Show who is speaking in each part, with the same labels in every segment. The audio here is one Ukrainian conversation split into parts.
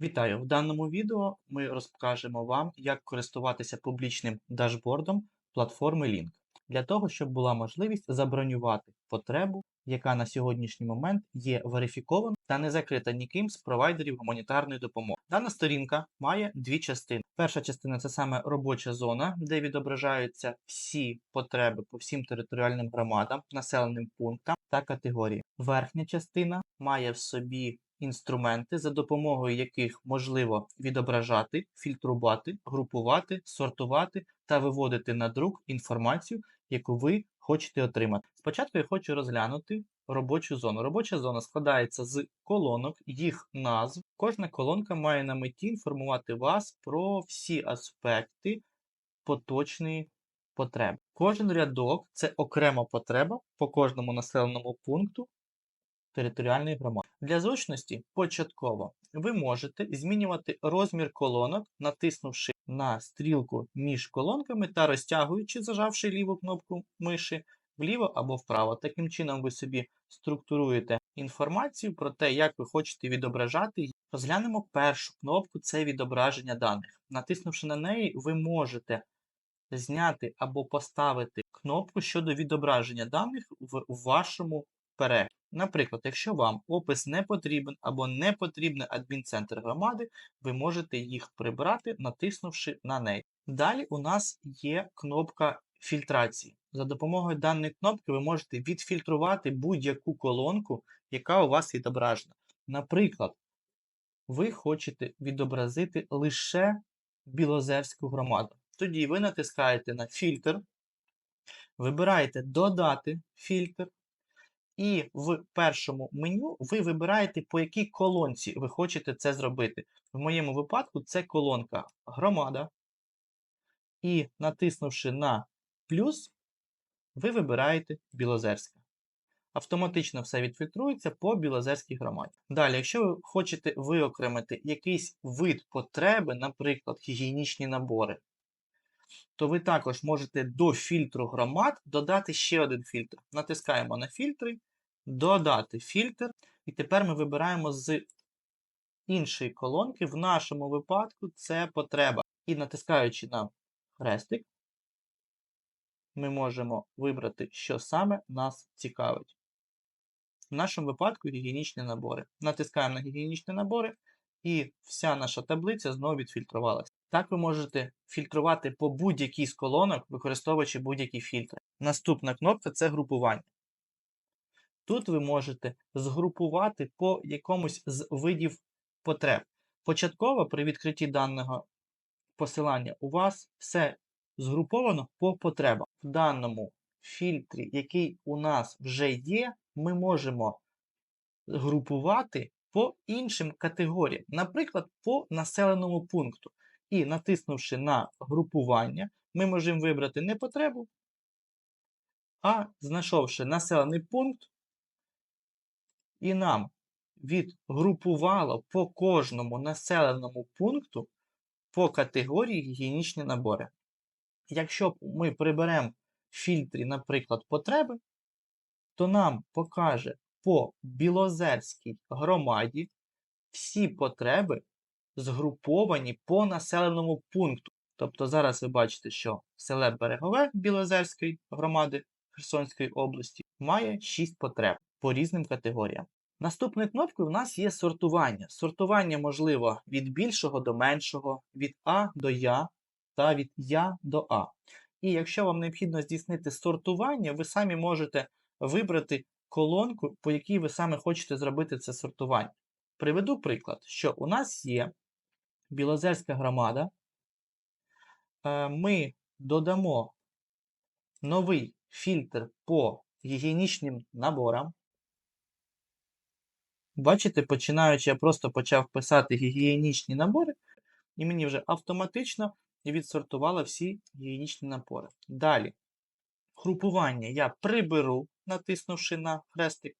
Speaker 1: Вітаю! В даному відео ми розкажемо вам, як користуватися публічним дашбордом платформи Link для того, щоб була можливість забронювати потребу, яка на сьогоднішній момент є верифікована та не закрита ніким з провайдерів гуманітарної допомоги. Дана сторінка має дві частини. Перша частина це саме робоча зона, де відображаються всі потреби по всім територіальним громадам, населеним пунктам та категорії. Верхня частина має в собі інструменти, за допомогою яких можливо відображати, фільтрувати, групувати, сортувати та виводити на друк інформацію, яку ви хочете отримати. Спочатку я хочу розглянути робочу зону. Робоча зона складається з колонок, їх назв. Кожна колонка має на меті інформувати вас про всі аспекти поточної потреби. Кожен рядок це окрема потреба по кожному населеному пункту територіальної громади. Для зручності початково ви можете змінювати розмір колонок, натиснувши на стрілку між колонками та розтягуючи, зажавши ліву кнопку миші вліво або вправо. Таким чином ви собі структуруєте інформацію про те, як ви хочете відображати її. Розглянемо першу кнопку це відображення даних. Натиснувши на неї, ви можете зняти або поставити кнопку щодо відображення даних в вашому перегляді. Наприклад, якщо вам опис не потрібен або не потрібний адмінцентр громади, ви можете їх прибрати, натиснувши на неї. Далі у нас є кнопка фільтрації. За допомогою даної кнопки ви можете відфільтрувати будь-яку колонку, яка у вас відображена. Наприклад, ви хочете відобразити лише Білозерську громаду. Тоді ви натискаєте на фільтр, вибираєте Додати фільтр. І в першому меню ви вибираєте, по якій колонці ви хочете це зробити. В моєму випадку це колонка громада. І натиснувши на плюс, ви вибираєте Білозерська. Автоматично все відфільтрується по Білозерській громаді. Далі, якщо ви хочете виокремити якийсь вид потреби, наприклад, гігієнічні набори, то ви також можете до фільтру громад додати ще один фільтр. Натискаємо на фільтри, додати фільтр. І тепер ми вибираємо з іншої колонки. В нашому випадку це потреба. І натискаючи на хрестик, ми можемо вибрати, що саме нас цікавить. В нашому випадку гігієнічні набори. Натискаємо на гігієнічні набори, і вся наша таблиця знову відфільтрувалася. Так ви можете фільтрувати по будь-якій з колонок, використовуючи будь-які фільтри. Наступна кнопка це групування. Тут ви можете згрупувати по якомусь з видів потреб. Початково при відкритті даного посилання у вас все згруповано по потребам. В даному фільтрі, який у нас вже є, ми можемо групувати по іншим категоріям, наприклад, по населеному пункту. І натиснувши на групування, ми можемо вибрати не потребу, а знайшовши населений пункт, і нам відгрупувало по кожному населеному пункту по категорії гігієнічні набори. Якщо ми приберемо в фільтрі, наприклад, потреби, то нам покаже по Білозерській громаді всі потреби згруповані по населеному пункту. Тобто зараз ви бачите, що селе Берегове Білозерської громади Херсонської області має 6 потреб по різним категоріям. Наступною кнопкою в нас є сортування. Сортування можливо від більшого до меншого, від А до Я та від Я до А. І якщо вам необхідно здійснити сортування, ви самі можете вибрати колонку, по якій ви саме хочете зробити це сортування. Приведу приклад, що у нас є Білозерська громада. Е, ми додамо новий фільтр по гігієнічним наборам. Бачите, починаючи, я просто почав писати гігієнічні набори, і мені вже автоматично відсортувало всі гігієнічні набори. Далі, групування я приберу, натиснувши на хрестик.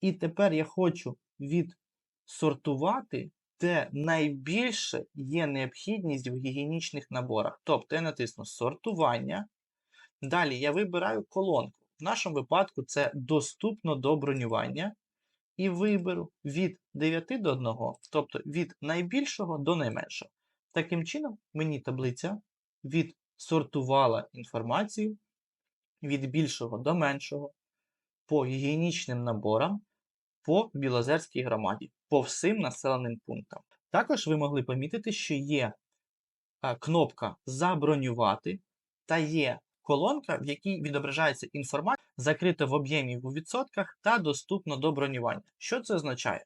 Speaker 1: І тепер я хочу відсортувати, де найбільше є необхідність в гігієнічних наборах. Тобто я натисну сортування. Далі я вибираю колонку. В нашому випадку це доступно до бронювання. І виберу від 9 до 1, тобто від найбільшого до найменшого. Таким чином, мені таблиця відсортувала інформацію від більшого до меншого по гігієнічним наборам по Білозерській громаді, по всім населеним пунктам. Також ви могли помітити, що є е, кнопка Забронювати та є колонка, в якій відображається інформація, закрита в об'ємі у відсотках та доступна до бронювання. Що це означає?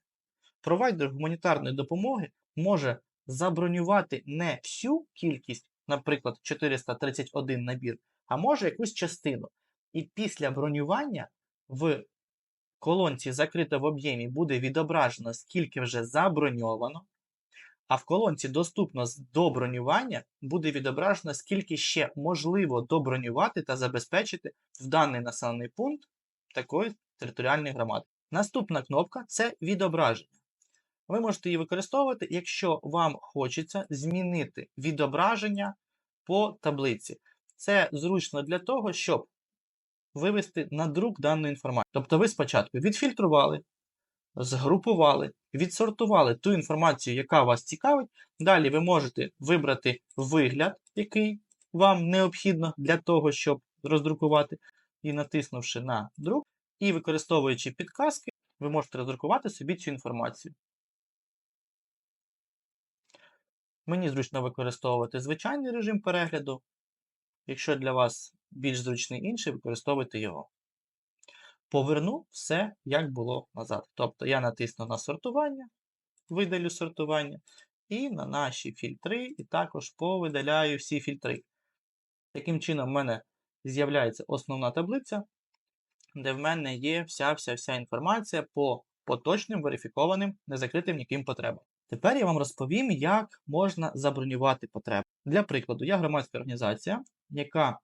Speaker 1: Провайдер гуманітарної допомоги може забронювати не всю кількість, наприклад, 431 набір, а може якусь частину. І після бронювання в колонці закрита в об'ємі буде відображено, скільки вже заброньовано, а в колонці доступно до бронювання буде відображено, скільки ще можливо добронювати та забезпечити в даний населений пункт такої територіальної громади. Наступна кнопка це відображення. Ви можете її використовувати, якщо вам хочеться змінити відображення по таблиці. Це зручно для того, щоб вивести на друк дану інформацію. Тобто ви спочатку відфільтрували, згрупували, відсортували ту інформацію, яка вас цікавить. Далі ви можете вибрати вигляд, який вам необхідно для того, щоб роздрукувати, і натиснувши на друк, і використовуючи підказки, ви можете роздрукувати собі цю інформацію. Мені зручно використовувати звичайний режим перегляду. Якщо для вас більш зручний інший, використовуйте його. Поверну все, як було назад. Тобто я натисну на сортування, видалю сортування, і на наші фільтри, і також повидаляю всі фільтри. Таким чином, в мене з'являється основна таблиця, де в мене є вся-вся-вся інформація по поточним, верифікованим, незакритим ніким потребам. Тепер я вам розповім, як можна забронювати потреби. Для прикладу, я громадська організація, яка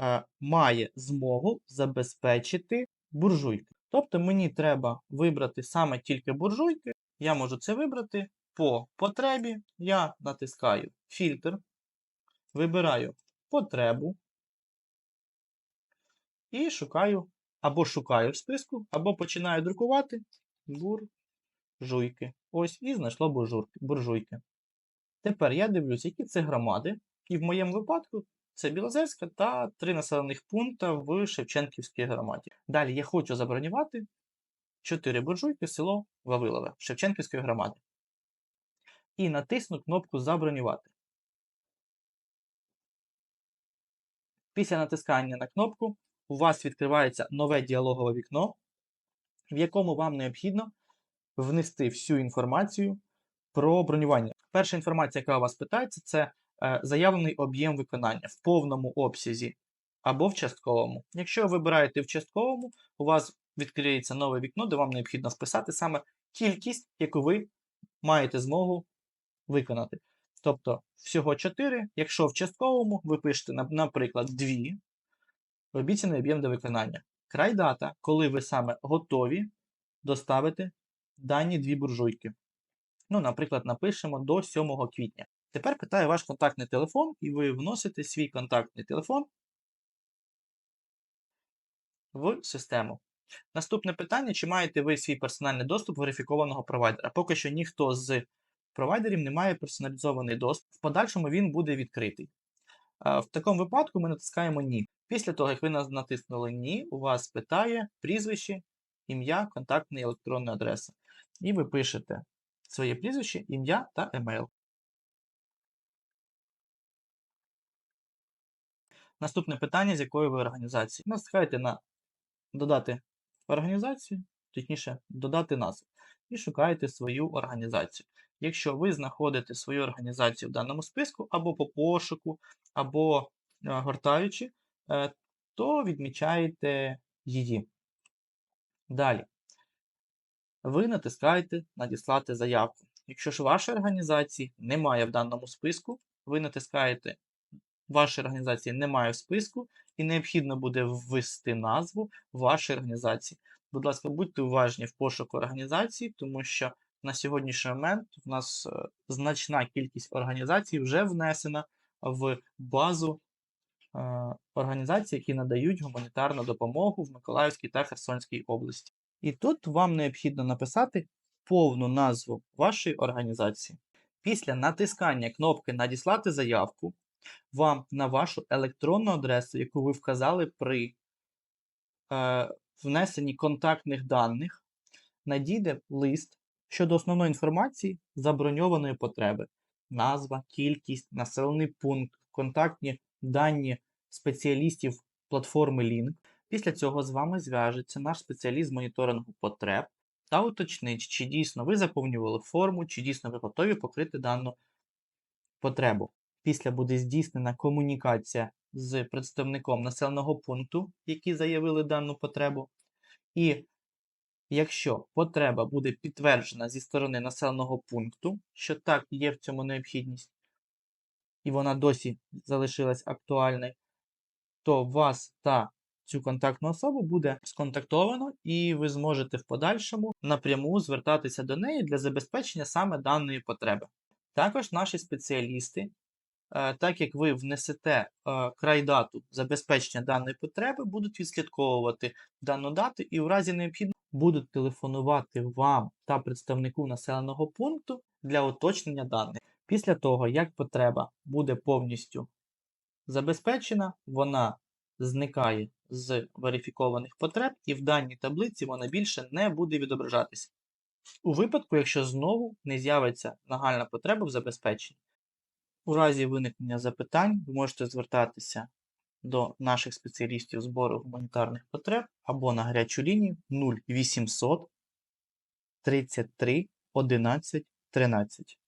Speaker 1: е, має змогу забезпечити буржуйки. Тобто мені треба вибрати саме тільки буржуйки. Я можу це вибрати по потребі. Я натискаю фільтр, вибираю потребу і шукаю або шукаю в списку, або починаю друкувати буржуйки. Ось і знайшло буржуйки. Тепер я дивлюсь, які це громади, і в моєму випадку це Білозерська та три населених пункти в Шевченківській громаді. Далі я хочу забронювати 4 буржуйки село Вавилове Шевченківської громади. І натисну кнопку Забронювати. Після натискання на кнопку у вас відкривається нове діалогове вікно, в якому вам необхідно внести всю інформацію про бронювання. Перша інформація, яка у вас питається, це заявлений об'єм виконання в повному обсязі або в частковому. Якщо ви вибираєте в частковому, у вас відкриється нове вікно, де вам необхідно вписати саме кількість, яку ви маєте змогу виконати. Тобто всього 4, якщо в частковому ви пишете, наприклад, 2, обіцяний об'єм до виконання. Край дата, коли ви саме готові доставити дані дві буржуйки. Ну, наприклад, напишемо до 7 квітня. Тепер питає ваш контактний телефон, і ви вносите свій контактний телефон в систему. Наступне питання: чи маєте ви свій персональний доступ верифікованого провайдера? Поки що ніхто з провайдерів не має персоналізований доступ. В подальшому він буде відкритий. В такому випадку ми натискаємо Ні. Після того, як ви натиснули Ні, у вас питає прізвище, ім'я, контактна і електронна адреса. І ви пишете своє прізвище, ім'я та емейл. Наступне питання, з якої ви організації. Натискаєте на додати організацію, точніше, додати назву. І шукаєте свою організацію. Якщо ви знаходите свою організацію в даному списку, або по пошуку, або е, гортаючи, е, то відмічаєте її. Далі. Ви натискаєте Надіслати заявку. Якщо ж вашої організації немає в даному списку, ви натискаєте Вашої організації немає в списку, і необхідно буде ввести назву вашої організації. Будь ласка, будьте уважні в пошуку організації, тому що на сьогоднішній момент у нас е, значна кількість організацій вже внесена в базу е, організацій, які надають гуманітарну допомогу в Миколаївській та Херсонській області. І тут вам необхідно написати повну назву вашої організації. Після натискання кнопки Надіслати заявку вам на вашу електронну адресу, яку ви вказали при е, внесенні контактних даних, надійде лист щодо основної інформації заброньованої потреби. Назва, кількість, населений пункт, контактні дані спеціалістів платформи Link. Після цього з вами зв'яжеться наш спеціаліст з моніторингу потреб та уточнить, чи дійсно ви заповнювали форму, чи дійсно ви готові покрити дану потребу. Після буде здійснена комунікація з представником населеного пункту, які заявили дану потребу. І якщо потреба буде підтверджена зі сторони населеного пункту, що так є в цьому необхідність, і вона досі залишилась актуальною, то вас та цю контактну особу буде сконтактовано, і ви зможете в подальшому напряму звертатися до неї для забезпечення саме даної потреби. Також наші спеціалісти, так як ви внесете е, край-дату забезпечення даної потреби, будуть відслідковувати дану дату і в разі необхідності будуть телефонувати вам та представнику населеного пункту для уточнення даних. Після того, як потреба буде повністю забезпечена, вона зникає з верифікованих потреб, і в даній таблиці вона більше не буде відображатися. У випадку, якщо знову не з'явиться нагальна потреба в забезпеченні, у разі виникнення запитань ви можете звертатися до наших спеціалістів збору гуманітарних потреб або на гарячу лінію 0800 33 11 13.